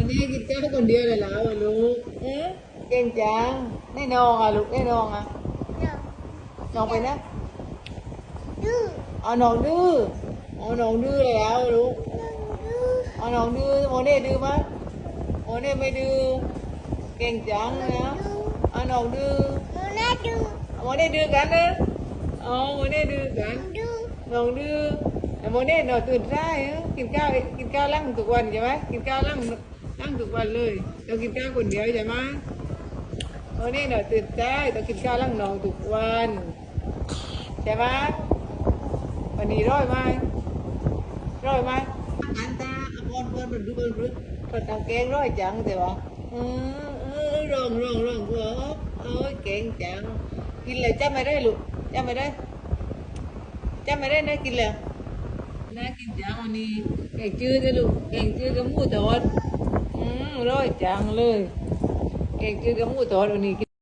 วันนี้กินข้าวคนเดียวเลยเหรอลูกเอ๊ะเก่งจังได้นองอะลูกได้นองอะนองไปนะดื้อเอานองดื้อเอานองดื้อเลยแล้วลูกดื้อเอานองดื้อโมเน่ดื้อมั้ยโมเน่ไม่ดื้อเก่งจังนะเอานองดื้อโมนาดื้อโมเน่ดื้อกันนะอ๋อโมเน่ดื้อกันนองดื้อ โมเน่นอนตื่นสายอะกินข้าวกินข้าวลั่งทุกวันใช่ไหมกินข้าวลั่งลั่งทุกวันเลยเรากินข้าวคนเดียวใช่ไหมโมเน่นอนตื่นสายต้องกินข้าวลั่งนองทุกวันใช่ไหมวันนี้ร้อยไหมร้อยไหมอันตาอภรณ์เพื่อนมันดูมันรู้เปิดตาแกงร้อยจังแต่ว่าเออเออร้องร้องร้องเพื่อเออเก่งจังกินเลยจำไม่ได้ลูกจำไม่ได้จำไม่ได้นะกินแล้วน่า กินจังวันนี้แกงจืดนะลูกแกงจืดกับหมูทอดอืมอร่อยจังเลยแกงจืดกับหมูทอดวันนี้